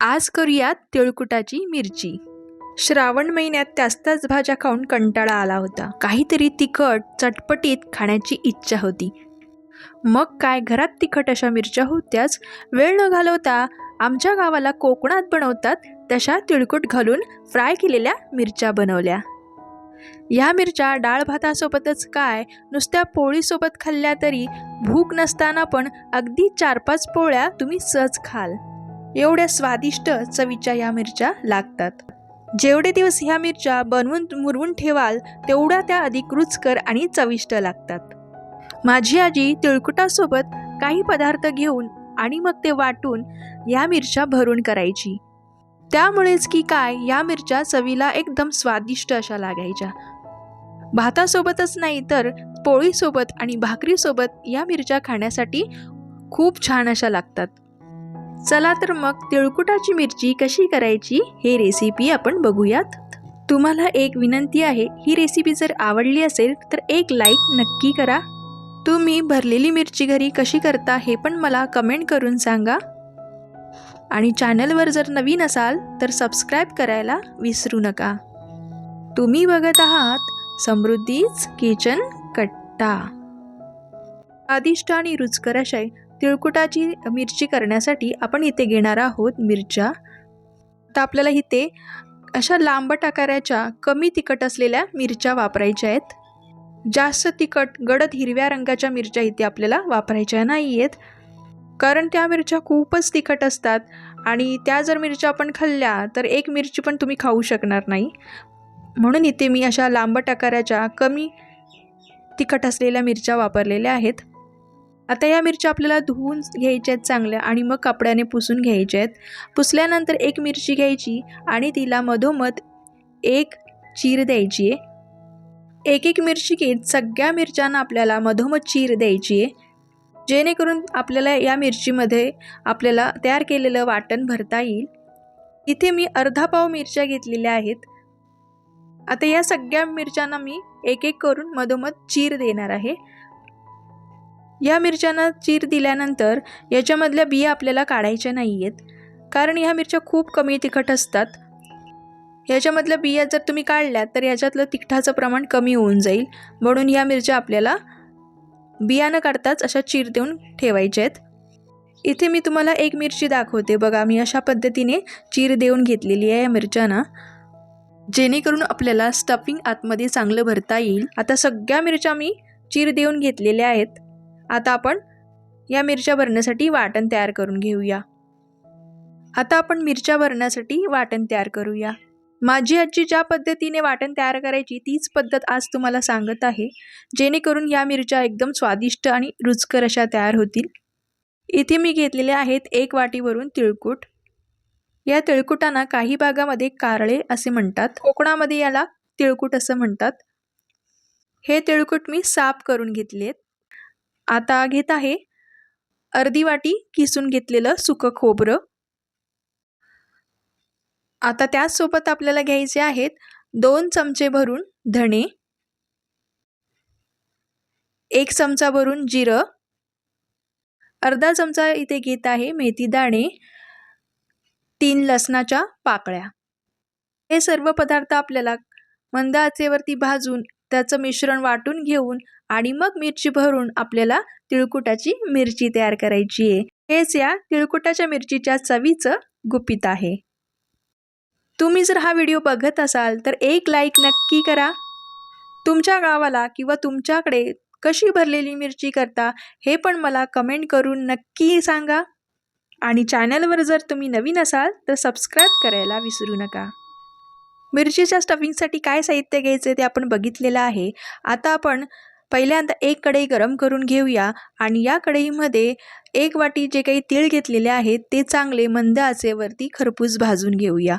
आज करूयात तिळकुटाची मिरची. श्रावण महिन्यात त्याच भाज्या खाऊन कंटाळा आला होता. काहीतरी तिखट चटपटीत खाण्याची इच्छा होती. मग काय घरात तिखट अशा मिरच्या होत्याच? वेळ न घालवता आमच्या गावाला कोकणात बनवतात तशा तिळकुट घालून फ्राय केलेल्या मिरच्या बनवल्या. या मिरच्या डाळ भातासोबतच काय नुसत्या पोळीसोबत खाल्ल्या तरी भूक नसताना पण अगदी चार पाच पोळ्या तुम्ही सहज खाल. एवढ्या स्वादिष्ट चवीच्या या मिरच्या लागतात. जेवढे दिवस ह्या मिरच्या बनवून मुरवून ठेवाल तेवढ्या त्या अधिक रुचकर आणि चविष्ट लागतात. माझी आजी तिळकुटासोबत काही पदार्थ घेऊन आणि मग ते वाटून या मिरच्या भरून करायची. त्यामुळेच की काय या मिरच्या चवीला एकदम स्वादिष्ट अशा लागायच्या. भातासोबतच नाही तर पोळीसोबत आणि भाकरीसोबत या मिरच्या खाण्यासाठी खूप छान अशा लागतात. चला तर मग तिळकुटाची मिरची कशी करायची हे रेसिपी आपण बघूयात. तुम्हाला एक विनंती आहे ही रेसिपी जर आवडली असेल तर एक लाईक नक्की करा. तुम्ही भरलेली मिरची घरी कशी करता हे पण मला कमेंट करून सांगा. आणि चॅनलवर जर नवीन असाल तर सबस्क्राईब करायला विसरू नका. तुम्ही बघत आहात समृद्धीच किचन कट्टा. स्वादिष्ट आणि रुचकर अशा तिळकुटाची मिरची करण्यासाठी आपण इथे घेणार आहोत मिरच्या. तर आपल्याला इथे अशा लांबट आकाराच्या कमी तिखट असलेल्या मिरच्या वापरायच्या आहेत. जास्त तिखट गडद हिरव्या रंगाच्या मिरच्या इथे आपल्याला वापरायच्या नाही आहेत कारण त्या मिरच्या खूपच तिखट असतात आणि त्या जर मिरच्या आपण खाल्ल्या तर एक मिरची पण तुम्ही खाऊ शकणार नाही. म्हणून इथे मी अशा लांबट आकाराच्या कमी तिखट असलेल्या मिरच्या वापरलेल्या आहेत. आता या मिरच्या आपल्याला धुवून घ्यायच्या आहेत चांगल्या आणि मग कपड्याने पुसून घ्यायच्या आहेत. पुसल्यानंतर एक मिरची घ्यायची आणि तिला मधोमध एक चीर द्यायची आहे. एक एक मिरची घेत सगळ्या मिरच्यांना आपल्याला मधोमध चीर द्यायची आहे. जेणेकरून आपल्याला या मिरचीमध्ये आपल्याला तयार केलेलं वाटण भरता येईल. इथे मी अर्धा पाव मिरच्या घेतलेल्या आहेत. आता या सगळ्या मिरच्यांना मी एक एक करून मधोमध चीर देणार आहे. या मिरच्यांना चीर दिल्यानंतर याच्यामधल्या बिया आपल्याला काढायच्या नाही आहेत कारण ह्या मिरच्या खूप कमी तिखट असतात. ह्याच्यामधल्या बिया जर तुम्ही काढल्या तर ह्याच्यातलं तिखटाचं प्रमाण कमी होऊन जाईल. म्हणून ह्या मिरच्या आपल्याला बिया न काढताच अशा चीर देऊन ठेवायच्या आहेत इथे मी तुम्हाला एक मिरची दाखवते. बघा मी अशा पद्धतीने चीर देऊन घेतलेली आहे या मिरच्यांना. जेणेकरून आपल्याला स्टफिंग आतमध्ये चांगलं भरता येईल. आता सगळ्या मिरच्या मी चीर देऊन घेतलेल्या आहेत. आता आपण या मिरच्या भरण्यासाठी वाटण तयार करून घेऊया. आता आपण मिरच्या भरण्यासाठी वाटण तयार करूया. माझी आजी ज्या पद्धतीने वाटण तयार करायची तीच पद्धत आज तुम्हाला सांगत आहे जेणेकरून या मिरच्या एकदम स्वादिष्ट आणि रुचकर अशा तयार होतील. इथे मी घेतलेले आहेत एक वाटीवरून तिळकूट. या तिळकुटांना काही भागामध्ये कारळे असे म्हणतात कोकणामध्ये याला तिळकूट असं म्हणतात. हे तिळकूट मी साफ करून घेतलेत. आता घेत आहे. अर्धी वाटी किसून घेतलेलं सुकं खोबरं. आता त्याचसोबत आपल्याला घ्यायचे आहेत दोन चमचे भरून धणे. एक चमचा भरून जिरं. अर्धा चमचा इथे घेत आहे मेथी दाणे. तीन लसणाच्या पाकळ्या. हे सर्व पदार्थ आपल्याला मंद आचेवरती भाजून त्याचं मिश्रण वाटून घेऊन आणि मग मिरची भरून आपल्याला तिळकुटाची मिरची तयार करायची आहे. हेच या तिळकुटाच्या मिरचीच्या चवीचं गुपित आहे. तुम्ही जर हा व्हिडिओ बघत असाल तर एक लाईक नक्की करा. तुमच्या गावाला किंवा तुमच्याकडे कशी भरलेली मिरची करता हे पण मला कमेंट करून नक्की सांगा. आणि चॅनलवर जर तुम्ही नवीन असाल तर सबस्क्राईब करायला विसरू नका. मिरचीच्या स्टफिंगसाठी काय साहित्य घ्यायचे ते आपण बघितलेलं आहे. आता आपण पहिल्यांदा एक कढई गरम करून घेऊया आणि या कढईमध्ये एक वाटी जे काही तीळ घेतलेले आहेत ते चांगले मंद आचेवरती खरपूस भाजून घेऊया.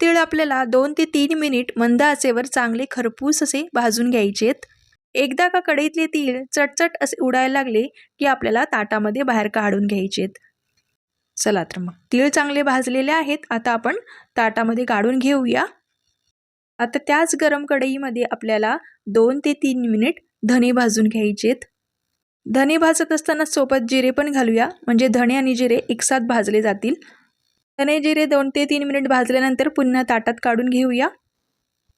तीळ आपल्याला दोन ते तीन मिनिट मंद आचेवर चांगले खरपूस असे भाजून घ्यायचे आहेत. एकदा का कढईतले तीळ चटचट असे उडायला लागले की आपल्याला ताटामध्ये बाहेर काढून घ्यायचे आहेत. चला तर मग तीळ चांगले भाजलेले आहेत. आता आपण ताटामध्ये काढून घेऊया. आता त्याच गरम कढईमध्ये आपल्याला दोन ते तीन मिनिट धने भाजून घ्यायचेत. धने भाजत असताना सोबत जिरे पण घालूया. म्हणजे धणे आणि जिरे एकसाथ भाजले जातील. धने जिरे दोन ते तीन मिनिट भाजल्यानंतर पुन्हा ताटात काढून घेऊया.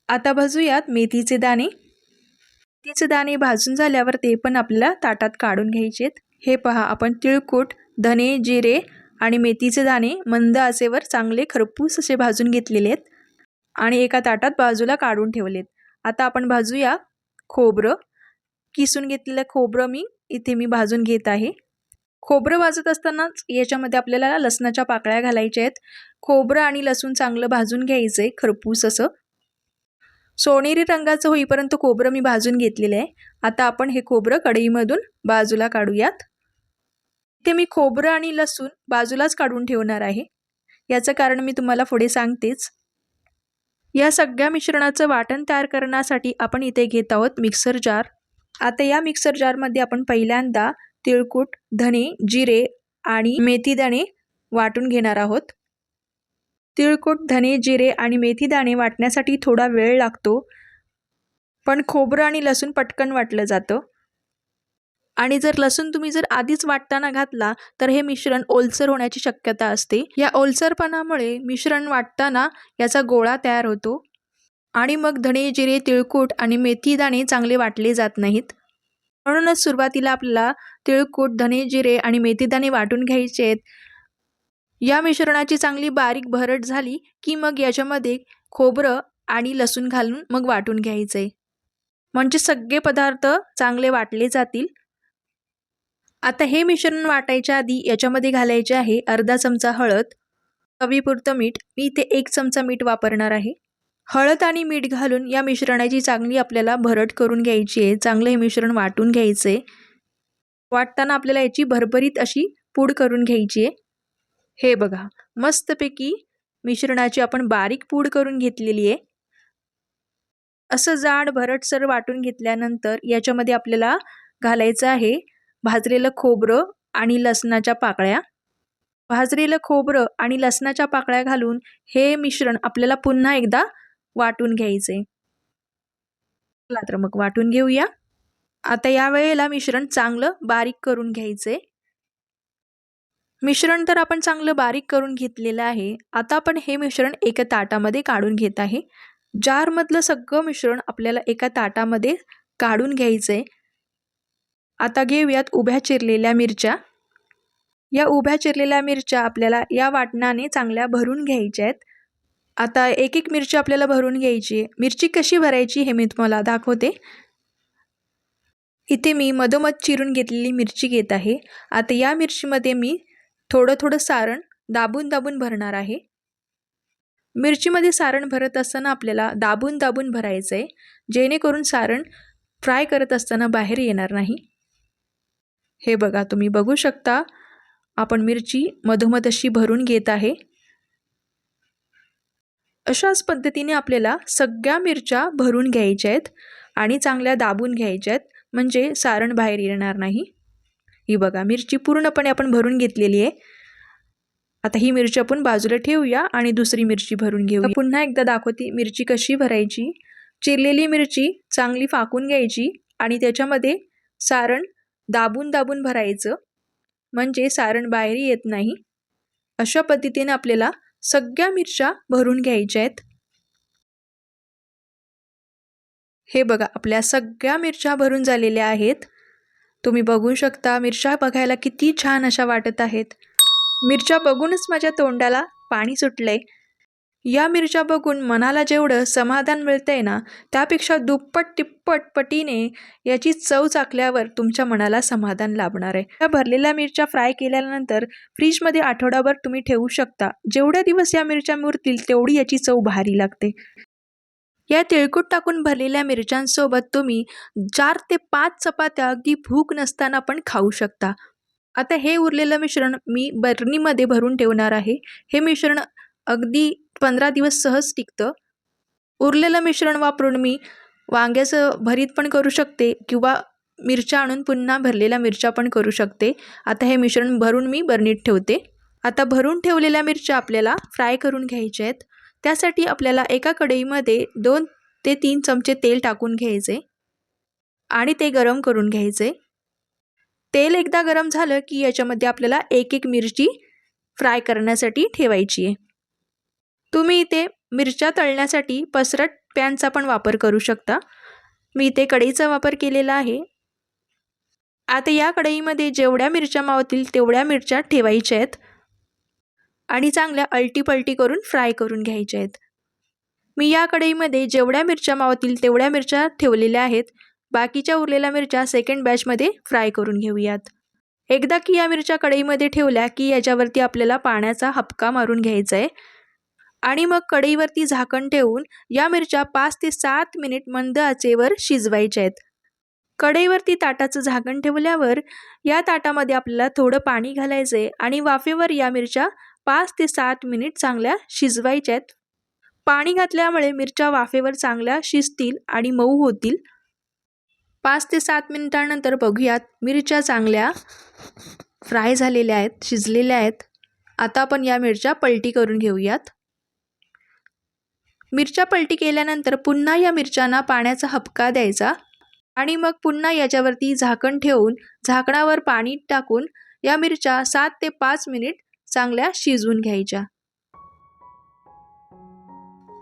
आता भाजूयात मेथीचे दाणे. मेथीचे दाणे भाजून झाल्यावर ते पण आपल्याला ताटात काढून घ्यायचेत. हे पहा आपण तिळकूट धने जिरे आणि मेथीचे दाणे मंद असेवर चांगले खरपूस असे भाजून घेतलेले आहेत. आणि एका ताटात बाजूला काढून ठेवलेत. आता आपण भाजूया खोबरं. किसून घेतलेलं खोबरं मी इथे मी भाजून घेत आहे. खोबरं भाजत असतानाच याच्यामध्ये आपल्याला लसणाच्या पाकळ्या घालायच्या आहेत. खोबरं आणि लसूण चांगलं भाजून घ्यायचं आहे खरपूस असं. सोनेरी रंगाचं होईपर्यंत खोबरं मी भाजून घेतलेलं आहे. आता आपण हे खोबरं कढईमधून बाजूला काढूयात. ते मी खोबरं आणि लसूण बाजूलाच काढून ठेवणार आहे. याचं कारण मी तुम्हाला पुढे सांगतेच. या सगळ्या मिश्रणाचं वाटण तयार करण्यासाठी आपण इथे घेत आहोत मिक्सर जार. आता या मिक्सर जारमध्ये आपण पहिल्यांदा तिळकूट धणे जिरे आणि मेथीदाणे वाटून घेणार आहोत. तिळकूट धणे जिरे आणि मेथीदाणे वाटण्यासाठी थोडा वेळ लागतो पण खोबरं आणि लसूण पटकन वाटलं जातं. आणि जर लसूण तुम्ही जर आधीच वाटताना घातला तर हे मिश्रण ओलसर होण्याची शक्यता असते. या ओलसरपणामुळे मिश्रण वाटताना याचा गोळा तयार होतो आणि मग धणे जिरे तिळकूट आणि मेथी दाणे चांगले वाटले जात नाहीत. म्हणूनच सुरुवातीला आपल्याला तिळकूट धणे जिरे आणि मेथीदाणे वाटून घ्यायचे आहेत. या मिश्रणाची चांगली बारीक भरट झाली की मग याच्यामध्ये खोबरं आणि लसूण घालून मग वाटून घ्यायचं. आहे म्हणजे सगळे पदार्थ चांगले वाटले जातील. आता हे मिश्रण वाटायच्या आधी याच्यामध्ये घालायचे आहे अर्धा चमचा हळद चवीपुरतं मीठ. मी इथे एक चमचा मीठ वापरणार आहे. हळद आणि मीठ घालून या मिश्रणाची चांगली आपल्याला भरट करून घ्यायची आहे. चांगलं हे मिश्रण वाटून घ्यायचं. आहे वाटताना आपल्याला याची भरभरीत अशी पूड करून घ्यायची आहे. हे बघा मस्तपैकी मिश्रणाची आपण बारीक पूड करून घेतलेली आहे. असं जाड भरटसर वाटून घेतल्यानंतर याच्यामध्ये आपल्याला घालायचं आहे भाजलेलं खोबरं आणि लसणाच्या पाकळ्या. भाजलेलं खोबरं आणि लसणाच्या पाकळ्या घालून हे मिश्रण आपल्याला पुन्हा एकदा वाटून घ्यायचे चला तर मग वाटून घेऊया. आता या वेळेला मिश्रण चांगलं बारीक करून घ्यायचे मिश्रण तर आपण चांगलं बारीक करून घेतलेलं आहे. आता आपण हे मिश्रण एका ताटामध्ये काढून घेत आहे. जारमधलं सगळं मिश्रण आपल्याला एका ताटामध्ये काढून घ्यायचं आहे आता घेऊयात उभ्या चिरलेल्या मिरच्या. या उभ्या चिरलेल्या मिरच्या आपल्याला या वाटणाने चांगल्या भरून घ्यायच्या आहेत. आता एक एक मिरची आपल्याला भरून घ्यायची मिरची कशी भरायची हे मी तुम्हाला दाखवते. इथे मी मधोमध चिरून घेतलेली मिरची घेत आहे. आता या मिरचीमध्ये मी थोडं थोडं सारण दाबून दाबून भरणार आहे. मिरचीमध्ये सारण भरत असताना आपल्याला दाबून दाबून भरायचं आहे जेणेकरून सारण फ्राय करत असताना बाहेर येणार नाही. हे बघा तुम्ही बघू शकता आपण मिरची मधोमध अशी भरून घेत आहे. अशाच पद्धतीने आपल्याला सगळ्या मिरच्या भरून घ्यायच्या आहेत आणि चांगल्या दाबून घ्यायच्या आहेत म्हणजे सारण बाहेर येणार नाही. ही बघा मिरची पूर्णपणे आपण भरून घेतलेली आहे. आता ही मिरची आपण बाजूला ठेवूया आणि दुसरी मिरची भरून घेऊ पुन्हा एकदा दाखवते मिरची कशी भरायची. चिरलेली मिरची चांगली फाकून घ्यायची आणि त्याच्यामध्ये सारण दाबून दाबून भरायचं. म्हणजे सारण बाहेर येत नाही. अशा पद्धतीने आपल्याला सगळ्या मिरच्या भरून घ्यायच्या आहेत. हे बघा आपल्या सगळ्या मिरच्या भरून झालेल्या आहेत. तुम्ही बघू शकता मिरच्या बघायला किती छान अशा वाटत आहेत. मिरच्या बघूनच माझ्या तोंडाला पाणी सुटलं आहे या मिरच्या बघून मनाला जेवढं समाधान मिळतंय ना त्यापेक्षा दुप्पट तिप्पट पटीने याची चव चाकल्यावर तुमच्या मनाला समाधान लाभणार आहे. या भरलेल्या मिरच्या फ्राय केल्यानंतर फ्रीजमध्ये आठवडाभर तुम्ही ठेवू शकता. जेवढे दिवस या मिरच्या मुरतील तेवढी याची चव भारी लागते. या तिळकूट टाकून भरलेल्या मिरच्यांसोबत तुम्ही चार ते पाच चपात्या अगदी भूक नसताना पण खाऊ शकता. आता हे उरलेलं मिश्रण मी बरणीमध्ये भरून ठेवणार आहे. हे मिश्रण अगदी पंधरा दिवस सहज टिकतं. उरलेलं मिश्रण वापरून मी वांग्याचं भरीत पण करू शकते किंवा मिरच्या आणून पुन्हा भरलेल्या मिरच्या पण करू शकते. आता हे मिश्रण भरून मी बरणीत ठेवते. आता भरून ठेवलेल्या मिरच्या आपल्याला फ्राय करून घ्यायच्या आहेत. त्यासाठी आपल्याला एका कढईमध्ये दोन ते तीन चमचे तेल टाकून घ्यायचे आणि ते गरम करून घ्यायचे. तेल एकदा गरम झालं की याच्यामध्ये आपल्याला एक एक मिरची फ्राय करण्यासाठी ठेवायची आहे. तुम्ही इथे मिरच्या तळण्यासाठी पसरट पॅनचा पण वापर करू शकता. मी इथे कढईचा वापर केलेला आहे. आता या कढईमध्ये जेवढ्या मिरच्या मावतील तेवढ्या मिरच्या ठेवायच्या आहेत. आणि चांगल्या अल्टीपल्टी करून फ्राय करून घ्यायच्या आहेत. मी या कढईमध्ये जेवढ्या मिरच्या मावतील तेवढ्या मिरच्या ठेवलेल्या आहेत. बाकीच्या उरलेल्या मिरच्या सेकंड बॅचमध्ये फ्राय करून घेऊयात. एकदा की या मिरच्या कढईमध्ये ठेवल्या की याच्यावरती आपल्याला पाण्याचा हपका मारून घ्यायचा आहे. आणि मग कढईवरती झाकण ठेवून या मिरच्या पाच ते सात मिनिट मंद आचेवर शिजवायच्या आहेत. कढईवरती ताटाचं झाकण ठेवल्यावर या ताटामध्ये आपल्याला थोडं पाणी घालायचं आहे आणि वाफेवर या मिरच्या पाच ते सात मिनिट चांगल्या शिजवायच्या आहेत. पाणी घातल्यामुळे मिरच्या वाफेवर चांगल्या शिजतील आणि मऊ होतील. पाच ते सात मिनिटानंतर बघूयात मिरच्या चांगल्या फ्राय झालेल्या आहेत शिजलेल्या आहेत. आता आपण या मिरच्या पलटी करून घेऊयात. मिरच्या पलटी केल्यानंतर पुन्हा या मिरच्यांना पाण्याचा हपका द्यायचा आणि मग पुन्हा याच्यावरती झाकण ठेवून झाकणावर पाणी टाकून या मिरच्या सात ते पाच मिनिट चांगल्या शिजवून घ्यायच्या.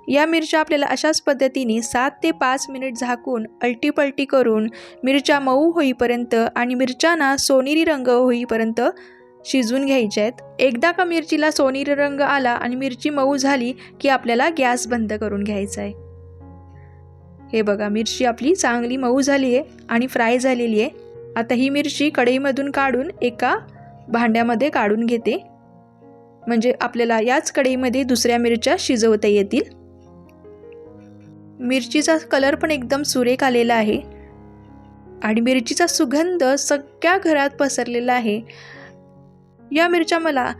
या मिरच्या आपल्याला अशाच पद्धतीने सात ते पाच मिनिट झाकून अलटीपलटी करून मिरच्या मऊ होईपर्यंत आणि मिरच्यांना सोनेरी रंग होईपर्यंत शिजवून घ्यायचे आहेत एकदा का मिरचीला सोनेरी रंग आला आणि मिरची मऊ झाली की आपल्याला गॅस बंद करून घ्यायचा आहे हे बघा मिरची आपली चांगली मऊ झाली आहे आणि फ्राय झालेली आहे. आता ही मिरची कढईमधून काढून एका भांड्यामध्ये काढून घेते. म्हणजे आपल्याला याच कढईमध्ये दुसऱ्या मिरच्या शिजवता येतील. मिरचीचा कलर पण एकदम सुरेख आलेला आहे. आणि मिरचीचा सुगंध सगळ्या घरात पसरलेला आहे. या मिरच्या मला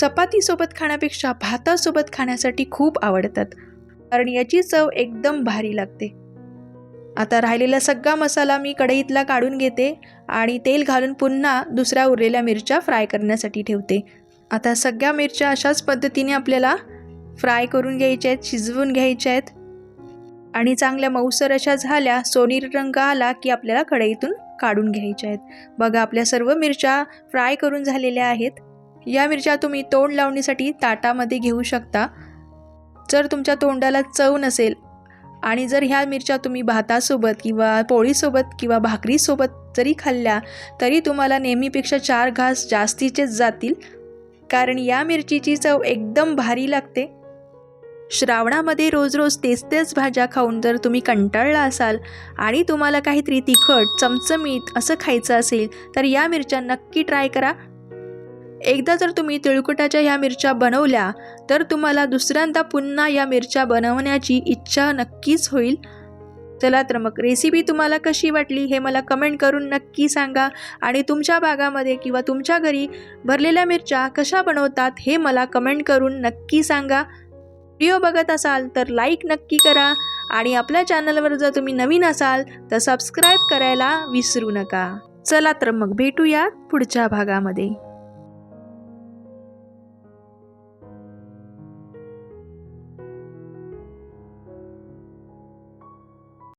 चपातीसोबत खाण्यापेक्षा भातासोबत खाण्यासाठी खूप आवडतात. कारण याची चव एकदम भारी लागते. आता राहिलेला सगळा मसाला मी कढईतला काढून घेते आणि तेल घालून पुन्हा दुसऱ्या उरलेल्या मिरच्या फ्राय करण्यासाठी ठेवते. आता सगळ्या मिरच्या अशाच पद्धतीने आपल्याला फ्राय करून घ्यायच्या आहेत शिजवून घ्यायच्या आहेत. आणि चांगल्या मऊसर अशा झाल्या सोनेरी रंग आला की आपल्याला कढईतून काढून घ्यायच्या आहेत. बघा आपल्या सर्व मिरच्या फ्राय करून झालेल्या आहेत. या मिरच्या तुम्ही तोंड लावणीसाठी ताटामध्ये घेऊ शकता. जर तुमच्या तोंडाला चव नसेल आणि जर ह्या मिरच्या तुम्ही भातासोबत किंवा पोळीसोबत किंवा भाकरीसोबत जरी खाल्ल्या तरी तुम्हाला नेहमीपेक्षा चार घास जास्तीचेच जातील. कारण या मिरचीची चव एकदम भारी लागते. श्रावणामध्ये रोज रोज तेच तेच भाज्या खाऊन जर तुम्ही कंटाळला असाल आणि तुम्हाला काहीतरी तिखट चमचमीत असं खायचं असेल तर या मिरच्या नक्की ट्राय करा. एकदा जर तुम्ही तिळकुटाच्या ह्या मिरच्या बनवल्या तर तुम्हाला दुसऱ्यांदा पुन्हा या मिरच्या बनवण्याची इच्छा नक्कीच होईल. चला तर मग रेसिपी तुम्हाला कशी वाटली हे मला कमेंट करून नक्की सांगा आणि तुमच्या भागामध्ये किंवा तुमच्या घरी भरलेल्या मिरच्या कशा बनवतात हे मला कमेंट करून नक्की सांगा. व्हिडिओ बघत असाल तर लाईक नक्की करा आणि आपल्या चॅनलवर जर तुम्ही नवीन असाल तर सबस्क्राईब करायला विसरू नका. चला तर मग भेटूया पुढच्या भागामध्ये.